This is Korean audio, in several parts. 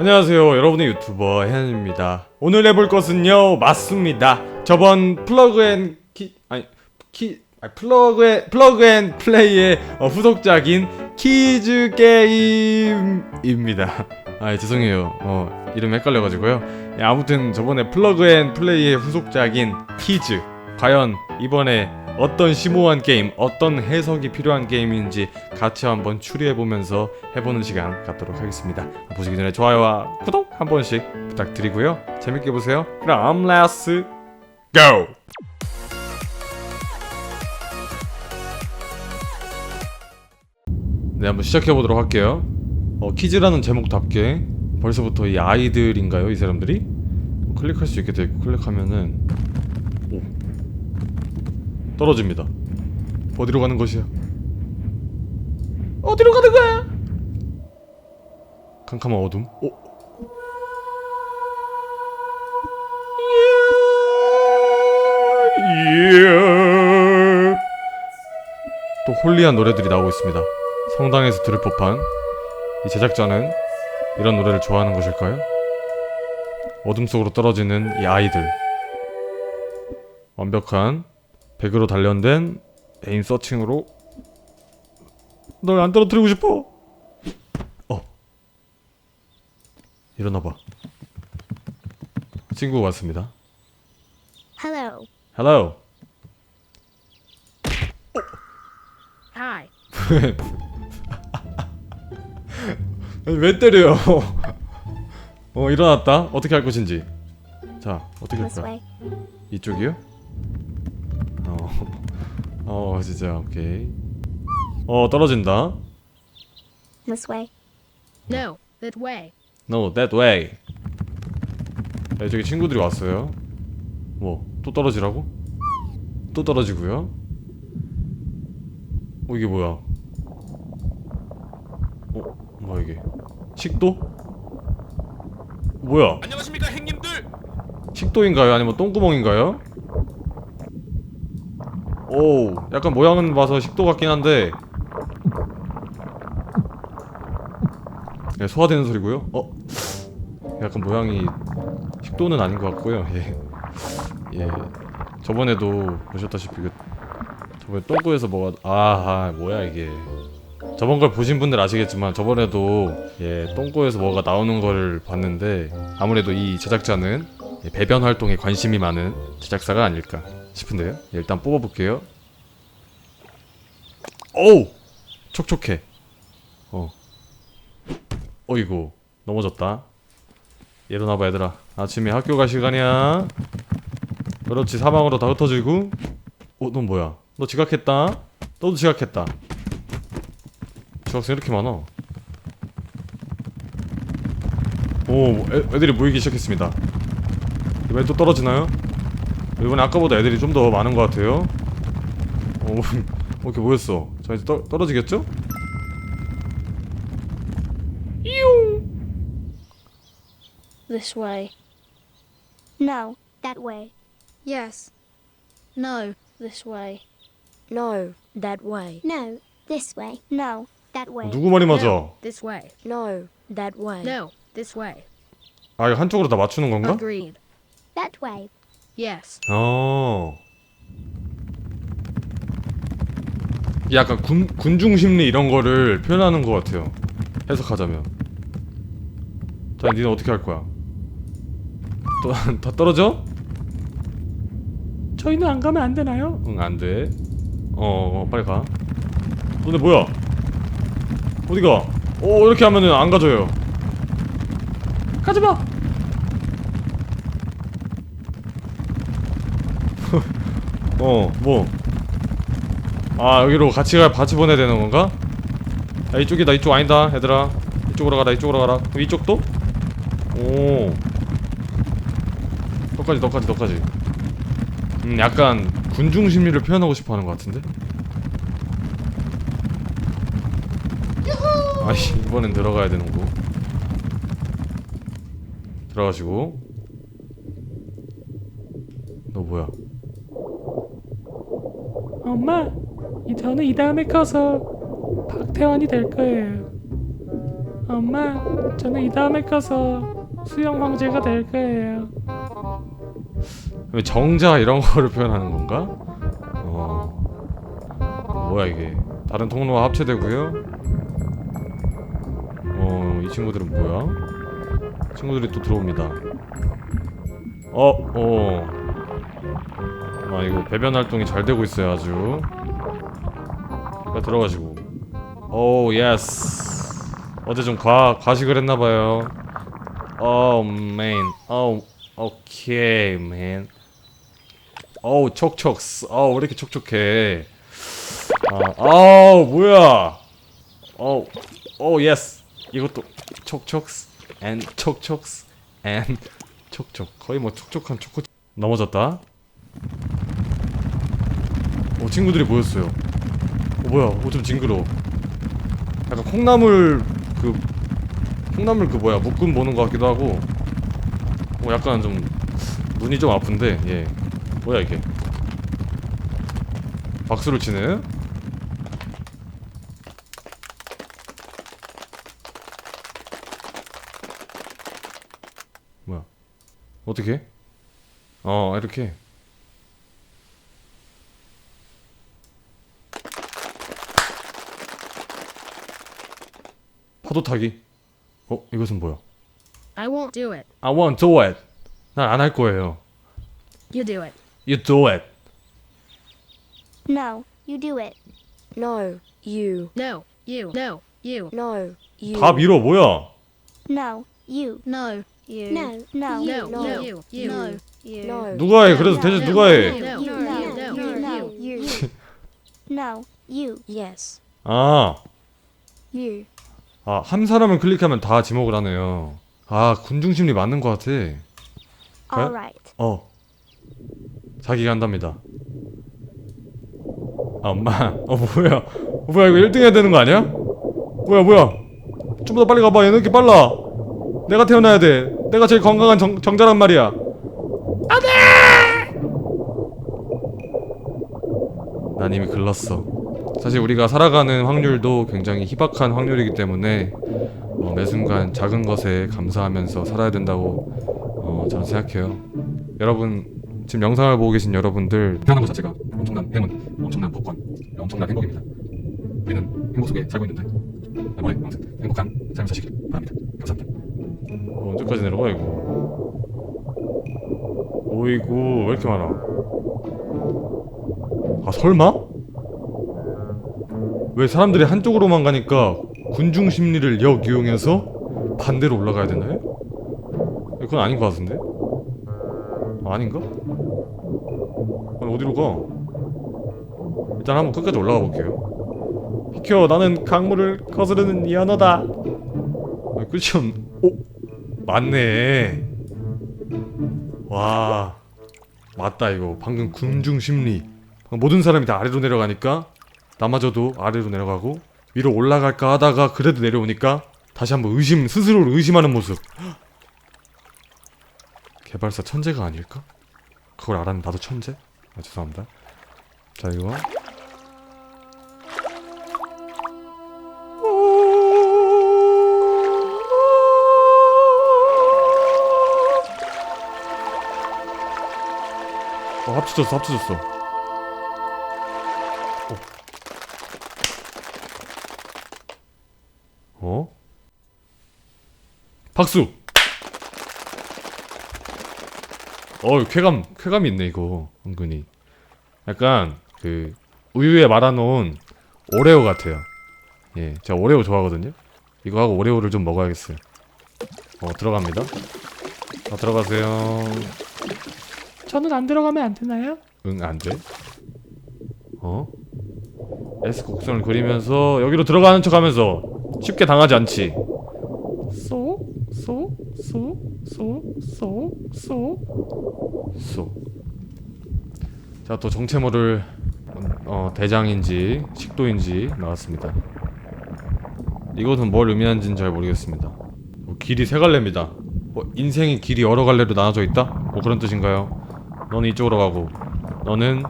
안녕하세요. 여러분의 유튜버 해안입니다. 오늘 해볼 것은요 맞습니다. 저번 플러그 앤키 아니 키 아니, 플러그 앤 플러그 앤 플레이의 어, 후속작인 키즈 게임입니다. 아 죄송해요. 어 이름 헷갈려가지고요. 예, 아무튼 저번에 플러그 앤 플레이의 후속작인 키즈. 과연 이번에 어떤 심오한 게임, 어떤 해석이 필요한 게임인지 같이 한번 추리해보면서 해보는 시간 갖도록 하겠습니다. 보시기 전에 좋아요와 구독 한 번씩 부탁드리고요. 재밌게 보세요. 그럼 let's go! 네, 한번 시작해보도록 할게요. 어, 키즈라는 제목답게 벌써부터 이 아이들인가요, 이 사람들이? 클릭할 수 있게 되고 클릭하면은 오 떨어집니다. 어디로 가는 것이야? 어디로 가는 거야? 캄캄한 어둠. 오. 예. 또 홀리한 노래들이 나오고 있습니다. 성당에서 들을 법한 이 제작자는 이런 노래를 좋아하는 것일까요? 어둠 속으로 떨어지는 이 아이들. 완벽한 백으로 단련된 에임 서칭으로 널 안 떨어뜨리고 싶어. 어. 일어나 봐. 친구가 왔습니다. Hello. Hello. Hi. 아니, 왜 때려요? 어 일어났다. 어떻게 할 것인지. 자 어떻게 할까? 이쪽이요? 어. 어 진짜 오케이. 어 떨어진다. This way. No, that way. No, that way. 네, 저기 친구들이 왔어요. 뭐, 또 떨어지라고? 또 떨어지고요. 어, 이게 뭐야? 어, 뭐야 이게? 식도? 뭐야? 안녕하십니까 행님들 식도인가요? 아니면 똥구멍인가요? 오, 약간 모양은 봐서 식도 같긴 한데. 네, 소화되는 소리고요. 어, 약간 모양이 식도는 아닌 것 같고요. 예, 예. 저번에도 보셨다시피 그 저번에 똥구에서 뭐가 아, 아 뭐야 이게. 저번 걸 보신 분들 아시겠지만 저번에도 예 똥꼬에서 뭐가 나오는 걸 봤는데 아무래도 이 제작자는 예, 배변 활동에 관심이 많은 제작사가 아닐까 싶은데요. 예, 일단 뽑아볼게요. 오우 촉촉해. 어. 어이구 넘어졌다. 일어나봐 얘들아. 아침에 학교 갈 시간이야. 그렇지 사방으로 다 흩어지고. 어, 넌 뭐야? 너 지각했다. 너도 지각했다. 중학생 이렇게 많아. 오, 애, 애들이 모이기 시작했습니다. 이번에 또 떨어지나요? 이번에 아까보다 애들이 좀 더 많은 것 같아요. 오, 이렇게 모였어. 자 이제 떠, 떨어지겠죠? This way. No, that way. Yes. No, This way. No, that way. No, this way. No, that way. 누구 말이 맞아? no, this way. No, that way. No, this way. 아 이거 한쪽으로 다 맞추는 건가? Agreed. That way. Yes. 어. 약간 군 군중 심리 이런 거를 표현하는 것 같아요. 해석하자면. 자, 니네 어떻게 할 거야? 또 다 떨어져? 저희는 안 가면 안 되나요? 응, 안 돼. 어, 어 빨리 가. 너네 뭐야? 어디 가? 어, 이렇게 하면은 안 가져요. 가지 마. 어, 뭐. 아, 여기로 같이 가, 같이 보내야 되는 건가? 야, 이쪽이다, 이쪽 아니다, 얘들아. 이쪽으로 가라, 이쪽으로 가라. 그럼 이쪽도? 오. 너까지, 너까지, 너까지. 음, 약간 군중 심리를 표현하고 싶어 하는 것 같은데? 아이씨, 이번엔 들어가야 되는 거. 들어가시고. 너 뭐야? 엄마, 이 저는 이 다음에 커서 박태환이 될 거예요. 엄마, 저는 이 다음에 커서 수영 황제가 될 거예요. 왜 정자 이런 거를 표현하는 건가? 어, 뭐야 이게? 다른 통로와 합체되고요. 어, 이 친구들은 뭐야? 친구들이 또 들어옵니다. 어, 어. 아 이거 배변 활동이 잘 되고 있어요 아주. 빨리 들어가시고. 오 예스. 어제 좀 과 과식을 했나봐요. 오 맨. 오 오케이 맨. 어우 촉촉. 어우 왜 이렇게 촉촉해. 아, 아우 뭐야? 어우 오 예스. 이것도 촉촉 앤 촉촉 앤 촉촉 거의 뭐 촉촉한 초코 넘어졌다. 오 친구들이 모였어요. 어 뭐야? 오좀 징그러. 약간 콩나물 그 콩나물 그 뭐야 묶음 보는 것 같기도 하고. 어 약간 좀 눈이 좀 아픈데 예 뭐야 이게? 박수를 치네. 뭐야? 어떻게? 어 이렇게. 파도 타기. 어 이것은 뭐야? I won't do it. I won't do it. 난 안 할 거예요. You do it. You do it. No, you do it. No, you. No, you. No, you. No, you. 다 밀어 뭐야? No, you. No, You. No, no, no, No. you. You. No, you. No. 누가 해? 그래서 대체 누가 해? No, You. no, No, no, you. No, you. you. No, you. Yes. 아, You. 아, 한 사람을 클릭하면 다 지목을 하네요. 아, 군중심리 맞는 것 같아. All right. 어. 자기가 한답니다. 아, 엄마. 어, 뭐야. 어, 뭐야, 이거 1등 해야 되는 거 아니야? 뭐야, 뭐야. 좀 더 빨리 가봐. 얘는 이렇게 빨라. 내가 태어나야 돼. 내가 제일 건강한 정, 정자란 말이야. 난 이미 글렀어. 사실 우리가 살아가는 확률도 굉장히 희박한 확률이기 때문에 어, 매 순간 작은 것에 감사하면서 살아야 된다고 어, 저는 생각해요. 여러분 지금 영상을 보고 계신 여러분들 태어난 것 자체가 엄청난 행운, 엄청난 복권, 엄청난 행복입니다. 우리는 행복 속에 살고 있는데 뭐래 아무튼 행복한 삶을 사시길 바랍니다. 감사합니다. 어, 언제까지 내려가 이거? 오이구 왜 이렇게 많아? 아 설마? 왜 사람들이 한쪽으로만 가니까 군중 심리를 역이용해서 반대로 올라가야 되나요? 그건 아닌 것 같은데? 아, 아닌가? 아니, 어디로 가? 일단 한번 끝까지 올라가 볼게요. 비켜, 나는 강물을 거스르는 이 언어다. 아, 끝이 없. 오, 맞네. 와, 맞다 이거. 방금 군중 심리. 모든 사람이 다 아래로 내려가니까 나마저도 아래로 내려가고 위로 올라갈까 하다가 그래도 내려오니까 다시 한번 의심 스스로를 의심하는 모습. 개발사 천재가 아닐까? 그걸 알았는 나도 천재? 아 죄송합니다. 자 이거 어 합쳐졌어 합쳐졌어. 어? 박수! 어, 쾌감, 쾌감이 있네, 이거. 은근히. 약간, 그, 우유에 말아놓은 오레오 같아요. 예, 제가 오레오 좋아하거든요? 이거 하고 오레오를 좀 먹어야겠어요. 어, 들어갑니다. 자, 들어가세요. 저는 안 들어가면 안 되나요? 응, 안 돼. 어? S 곡선을 그리면서 여기로 들어가는 척 하면서 쉽게 당하지 않지. 쏘, 쏘, 쏘, 쏘, 쏘, 쏘, 쏘. 자, 또 정체모를 어, 대장인지 식도인지 나왔습니다. 이것은 뭘 의미하는지는 잘 모르겠습니다. 뭐, 길이 세 갈래입니다. 뭐 인생이 길이 여러 갈래로 나눠져 있다? 뭐 그런 뜻인가요? 너는 이쪽으로 가고, 너는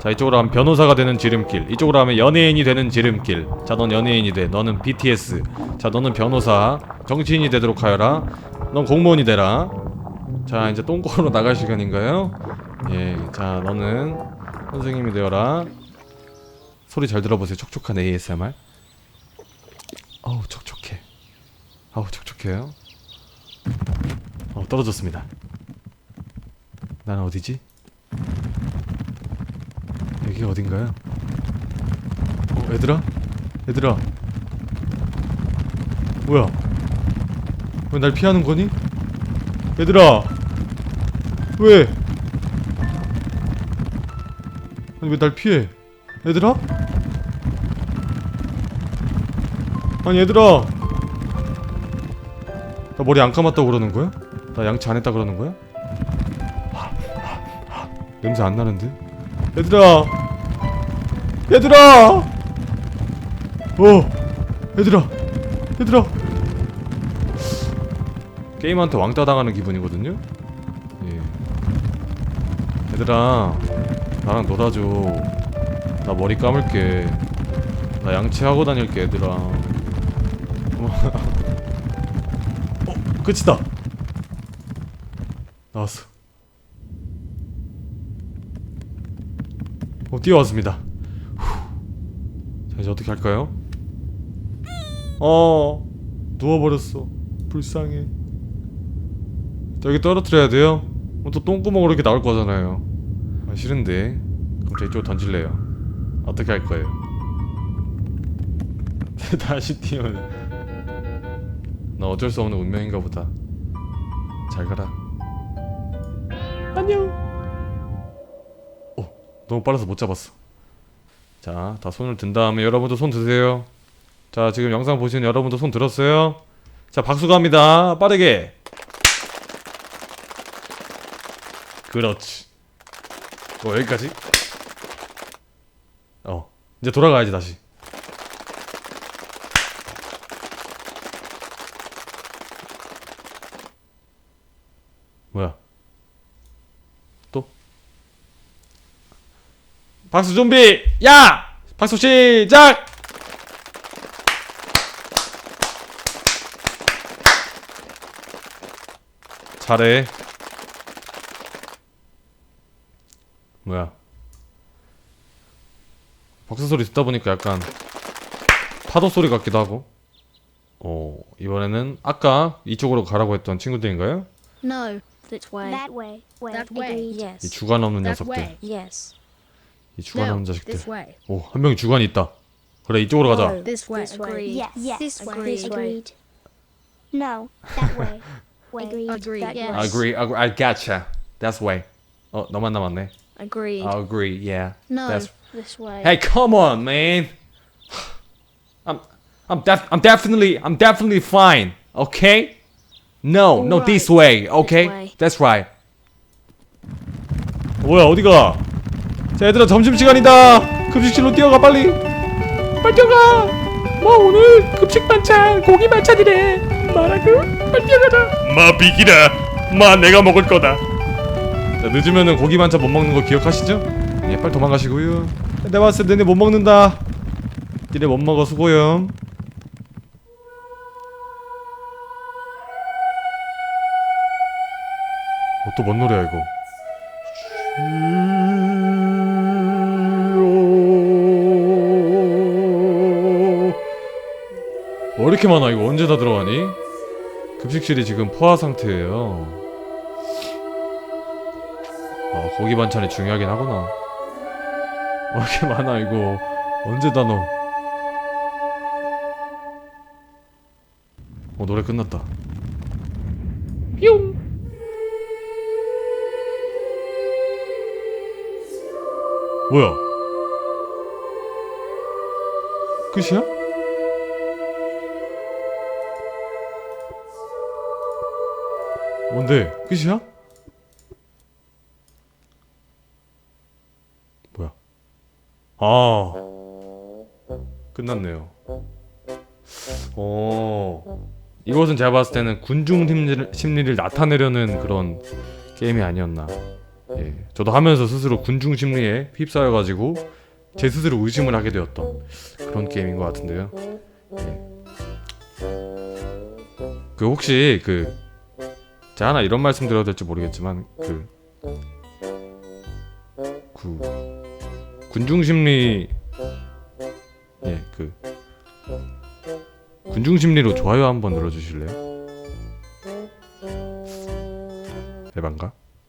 자 이쪽으로 하면 변호사가 되는 지름길 이쪽으로 하면 연예인이 되는 지름길 자 넌 연예인이 돼 너는 BTS 자 너는 변호사 정치인이 되도록 하여라. 넌 공무원이 되라. 자 이제 똥꼬로 나갈 시간인가요? 예 자 너는 선생님이 되어라. 소리 잘 들어보세요. 촉촉한 ASMR 어우 촉촉해. 어우 촉촉해요. 어 떨어졌습니다. 난 어디지? 여기가 어딘가요? 어 얘들아? 얘들아. 뭐야 왜 날 피하는 거니? 얘들아 왜? 아니 왜 날 피해? 얘들아? 아니 얘들아 나 머리 안 감았다고 그러는 거야? 나 양치 안 했다 그러는 거야? 냄새 안 나는데? 얘들아 얘들아 어 얘들아 얘들아 게임한테 왕따 당하는 기분이거든요? 예. 얘들아 나랑 놀아줘. 나 머리 감을게. 나 양치하고 다닐게 얘들아. 어 끝이다. 나왔어. 어 뛰어왔습니다. 후. 자 이제 어떻게 할까요? 어 누워버렸어. 불쌍해. 자, 여기 떨어뜨려야 돼요? 어, 또 똥구멍으로 이렇게 나올 거잖아요. 아 싫은데. 그럼 저 이쪽으로 던질래요. 어떻게 할 거예요? 다시 뛰면 나 어쩔 수 없는 운명인가 보다. 잘 가라. 안녕! 어 너무 빨라서 못 잡았어. 자 다 손을 든 다음에 여러분도 손 드세요. 자 지금 영상 보시는 여러분도 손 들었어요? 자 박수 갑니다. 빠르게 그렇지. 어 여기까지? 어 이제 돌아가야지 다시. 뭐야? 또? 박수 좀비! 야! 박수 시작! 잘해 뭐야 박수 소리 듣다 보니까 약간 파도 소리 같기도 하고 어 이번에는 아까 이쪽으로 가라고 했던 친구들인가요? No, this way. That way. way. That way. Agreed. 이 Yes. 주관 없는 That 녀석들 way. Yes. 이 주관 없는 자식들 this way. 오 한 명이 주관이 있다 그래 이쪽으로 가자 No. This way. This way. Agreed. Yes. Yes. This way. Agreed. This way. Agreed. No. That way. way. Agreed. Agreed, That yes. way. I agree, I, agree. I gotcha. That's way. 어 너만 남았네. Agreed. I agree. Yeah. No, That's. this way. Hey, come on, man. I'm, I'm def, I'm definitely, I'm definitely fine. Okay. No, no, Alright. this way. Okay. way. That's right. 뭐야 어디가? 자 얘들아 점심 시간이다. 급식실로 뛰어가 빨리. 빨리 뛰어가. 뭐 오늘 급식 반찬 고기 반찬이래. 말하고 빨리 뛰어가자. 마 비기라. 마 내가 먹을 거다. 자 늦으면은 고기 반찬 못 먹는 거 기억하시죠? 예 빨리 도망가시고요. 내가 봤을 때 너네 못 먹는다. 니네 못 먹어 수고염. 어, 또 뭔 노래야 이거? 왜 이렇게 많아 이거 언제 다 들어가니? 급식실이 지금 포화 상태예요. 아 고기 반찬이 중요하긴 하구나. 왜 이렇게 많아 이거 언제 다 넣어? 어 노래 끝났다. 뿅. 뭐야? 끝이야? 뭔데? 끝이야? 아 끝났네요. 어 이것은 제가 봤을 때는 군중 심리를, 심리를 나타내려는 그런 게임이 아니었나. 예, 저도 하면서 스스로 군중 심리에 휩싸여 가지고 제 스스로 의심을 하게 되었던 그런 게임인 것 같은데요. 예. 그 혹시 그 제가 하나 이런 말씀 드려도 될지 모르겠지만 그, 그 군중 심리 예 그 군중 심리로 좋아요 한번 눌러주실래요? 에반가?